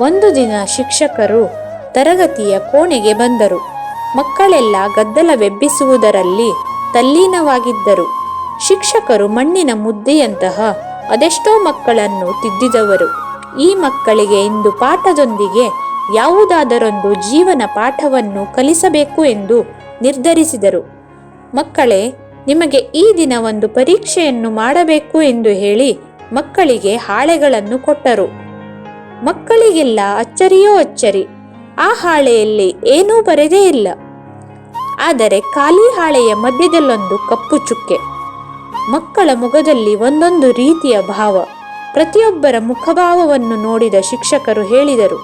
ಒಂದು ದಿನ ಶಿಕ್ಷಕರು ತರಗತಿಯ ಕೋಣೆಗೆ ಬಂದರು. ಮಕ್ಕಳೆಲ್ಲ ಗದ್ದಲವೆಬ್ಬಿಸುವುದರಲ್ಲಿ ತಲ್ಲೀನವಾಗಿದ್ದರು. ಶಿಕ್ಷಕರು ಮಣ್ಣಿನ ಮುದ್ದೆಯಂತಹ ಅದೆಷ್ಟೋ ಮಕ್ಕಳನ್ನು ತಿದ್ದಿದವರು. ಈ ಮಕ್ಕಳಿಗೆ ಇಂದು ಪಾಠದೊಂದಿಗೆ ಯಾವುದಾದರೊಂದು ಜೀವನ ಪಾಠವನ್ನು ಕಲಿಸಬೇಕು ಎಂದು ನಿರ್ಧರಿಸಿದರು. ಮಕ್ಕಳೇ, ನಿಮಗೆ ಈ ದಿನ ಒಂದು ಪರೀಕ್ಷೆಯನ್ನು ಮಾಡಬೇಕು ಎಂದು ಹೇಳಿ ಮಕ್ಕಳಿಗೆ ಹಾಳೆಗಳನ್ನು ಕೊಟ್ಟರು. ಮಕ್ಕಳಿಗೆಲ್ಲ ಅಚ್ಚರಿಯೋ ಅಚ್ಚರಿ. ಆ ಹಾಳೆಯಲ್ಲಿ ಏನೂ ಬರೆದೇ ಇಲ್ಲ. ಆದರೆ ಖಾಲಿ ಹಾಳೆಯ ಮಧ್ಯದಲ್ಲೊಂದು ಕಪ್ಪು ಚುಕ್ಕೆ. ಮಕ್ಕಳ ಮುಖದಲ್ಲಿ ಒಂದೊಂದು ರೀತಿಯ ಭಾವ. ಪ್ರತಿಯೊಬ್ಬರ ಮುಖಭಾವವನ್ನು ನೋಡಿದ ಶಿಕ್ಷಕರು ಹೇಳಿದರು.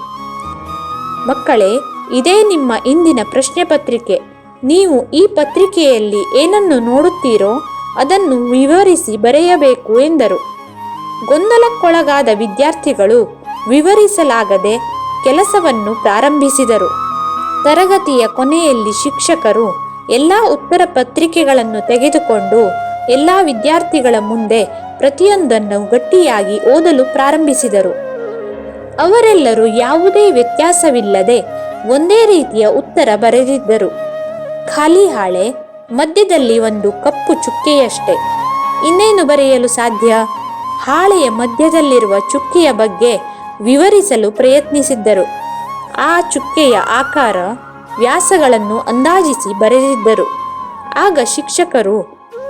ಮಕ್ಕಳೇ, ಇದೇ ನಿಮ್ಮ ಇಂದಿನ ಪ್ರಶ್ನೆ ಪತ್ರಿಕೆ. ನೀವು ಈ ಪತ್ರಿಕೆಯಲ್ಲಿ ಏನನ್ನು ನೋಡುತ್ತೀರೋ ಅದನ್ನು ವಿವರಿಸಿ ಬರೆಯಬೇಕು ಎಂದರು. ಗೊಂದಲಕ್ಕೊಳಗಾದ ವಿದ್ಯಾರ್ಥಿಗಳು ವಿವರಿಸಲಾಗದೆ ಕೆಲಸವನ್ನು ಪ್ರಾರಂಭಿಸಿದರು. ತರಗತಿಯ ಕೊನೆಯಲ್ಲಿ ಶಿಕ್ಷಕರು ಎಲ್ಲ ಉತ್ತರ ಪತ್ರಿಕೆಗಳನ್ನು ತೆಗೆದುಕೊಂಡು ಎಲ್ಲ ವಿದ್ಯಾರ್ಥಿಗಳ ಮುಂದೆ ಪ್ರತಿಯೊಂದನ್ನು ಗಟ್ಟಿಯಾಗಿ ಓದಲು ಪ್ರಾರಂಭಿಸಿದರು. ಅವರೆಲ್ಲರೂ ಯಾವುದೇ ವ್ಯತ್ಯಾಸವಿಲ್ಲದೆ ಒಂದೇ ರೀತಿಯ ಉತ್ತರ ಬರೆದಿದ್ದರು. ಖಾಲಿ ಹಾಳೆ, ಮಧ್ಯದಲ್ಲಿ ಒಂದು ಕಪ್ಪು ಚುಕ್ಕೆಯಷ್ಟೆ. ಇನ್ನೇನು ಬರೆಯಲು ಸಾಧ್ಯ? ಹಾಳೆಯ ಮಧ್ಯದಲ್ಲಿರುವ ಚುಕ್ಕೆಯ ಬಗ್ಗೆ ವಿವರಿಸಲು ಪ್ರಯತ್ನಿಸಿದ್ದರು. ಆ ಚುಕ್ಕೆಯ ಆಕಾರ ವ್ಯಾಸಗಳನ್ನು ಅಂದಾಜಿಸಿ ಬರೆದಿದ್ದರು. ಆಗ ಶಿಕ್ಷಕರು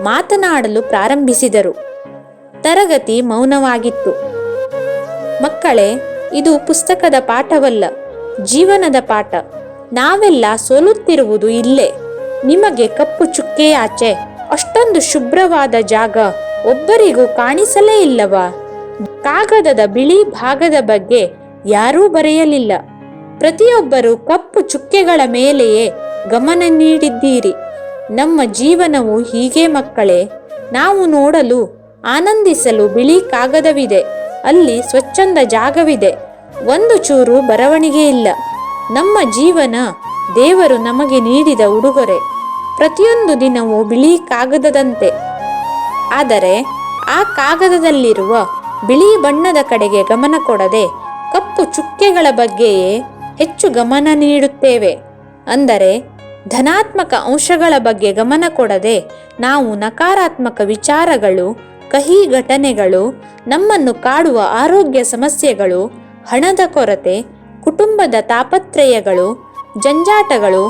ಮಾತನಾಡಲು ಪ್ರಾರಂಭಿಸಿದರು. ತರಗತಿ ಮೌನವಾಗಿತ್ತು. ಮಕ್ಕಳೇ, ಇದು ಪುಸ್ತಕದ ಪಾಠವಲ್ಲ, ಜೀವನದ ಪಾಠ. ನಾವೆಲ್ಲ ಸೋಲುತ್ತಿರುವುದು ಇಲ್ಲೇ. ನಿಮಗೆ ಕಪ್ಪು ಚುಕ್ಕೆಯಾಚೆ, ಅಷ್ಟೊಂದು ಶುಭ್ರವಾದ ಜಾಗ ಒಬ್ಬರಿಗೂ ಕಾಣಿಸಲೇ ಇಲ್ಲವಾ? ಕಾಗದದ ಬಿಳಿ ಭಾಗದ ಬಗ್ಗೆ ಯಾರೂ ಬರೆಯಲಿಲ್ಲ. ಪ್ರತಿಯೊಬ್ಬರು ಕಪ್ಪು ಚುಕ್ಕೆಗಳ ಮೇಲೆಯೇ ಗಮನ ನೀಡಿದ್ದೀರಿ. ನಮ್ಮ ಜೀವನವು ಹೀಗೆ ಮಕ್ಕಳೇ, ನಾವು ನೋಡಲು, ಆನಂದಿಸಲು ಬಿಳಿ ಕಾಗದವಿದೆ. ಅಲ್ಲಿ ಸ್ವಚ್ಛಂದ ಜಾಗವಿದೆ. ಒಂದು ಚೂರು ಬರವಣಿಗೆ ಇಲ್ಲ. ನಮ್ಮ ಜೀವನ ದೇವರು ನಮಗೆ ನೀಡಿದ ಉಡುಗೊರೆ. ಪ್ರತಿಯೊಂದು ದಿನವೂ ಬಿಳಿ ಕಾಗದದಂತೆ. ಆದರೆ ಆ ಕಾಗದದಲ್ಲಿರುವ ಬಿಳಿ ಬಣ್ಣದ ಕಡೆಗೆ ಗಮನ ಕೊಡದೆ ಕಪ್ಪು ಚುಕ್ಕೆಗಳ ಬಗ್ಗೆಯೇ ಹೆಚ್ಚು ಗಮನ ನೀಡುತ್ತೇವೆ. ಅಂದರೆ ಧನಾತ್ಮಕ ಅಂಶಗಳ ಬಗ್ಗೆ ಗಮನ ಕೊಡದೆ ನಾವು ನಕಾರಾತ್ಮಕ ವಿಚಾರಗಳು, ಕಹಿ ಘಟನೆಗಳು, ನಮ್ಮನ್ನು ಕಾಡುವ ಆರೋಗ್ಯ ಸಮಸ್ಯೆಗಳು, ಹಣದ ಕೊರತೆ, ಕುಟುಂಬದ ತಾಪತ್ರಯಗಳು, ಜಂಜಾಟಗಳು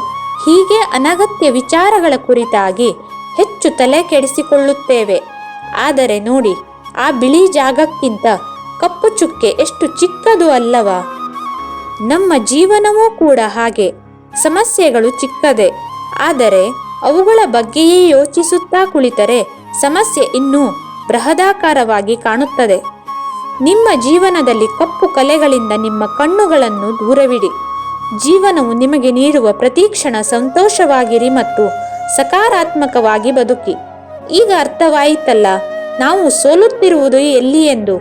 ಹೀಗೆ ಅನಗತ್ಯ ವಿಚಾರಗಳ ಕುರಿತಾಗಿ ಹೆಚ್ಚು ತಲೆ ಕೆಡಿಸಿಕೊಳ್ಳುತ್ತೇವೆ ಆದರೆ ನೋಡಿ ಆ ಬಿಳಿ ಜಾಗಕ್ಕಿಂತ ಕಪ್ಪು ಚುಕ್ಕೆ ಎಷ್ಟು ಚಿಕ್ಕದು ಅಲ್ಲವಾ? ನಮ್ಮ ಜೀವನವೂ ಕೂಡ ಹಾಗೆ. ಸಮಸ್ಯೆಗಳು ಚಿಕ್ಕದೆ. ಆದರೆ ಅವುಗಳ ಬಗ್ಗೆಯೇ ಯೋಚಿಸುತ್ತಾ ಕುಳಿತರೆ ಸಮಸ್ಯೆ ಇನ್ನೂ ಬೃಹದಾಕಾರವಾಗಿ ಕಾಣುತ್ತದೆ. ನಿಮ್ಮ ಜೀವನದಲ್ಲಿ ಕಪ್ಪು ಕಲೆಗಳಿಂದ ನಿಮ್ಮ ಕಣ್ಣುಗಳನ್ನು ದೂರವಿಡಿ. ಜೀವನವು ನಿಮಗೆ ನೀಡುವ ಪ್ರತಿ ಕ್ಷಣ ಸಂತೋಷವಾಗಿರಿ ಮತ್ತು ಸಕಾರಾತ್ಮಕವಾಗಿ ಬದುಕಿ. ಈಗ ಅರ್ಥವಾಯಿತಲ್ಲ? ನಾವು ಸೋಲುತ್ತಿರುವುದು ಎಲ್ಲಿ ಎಂದು?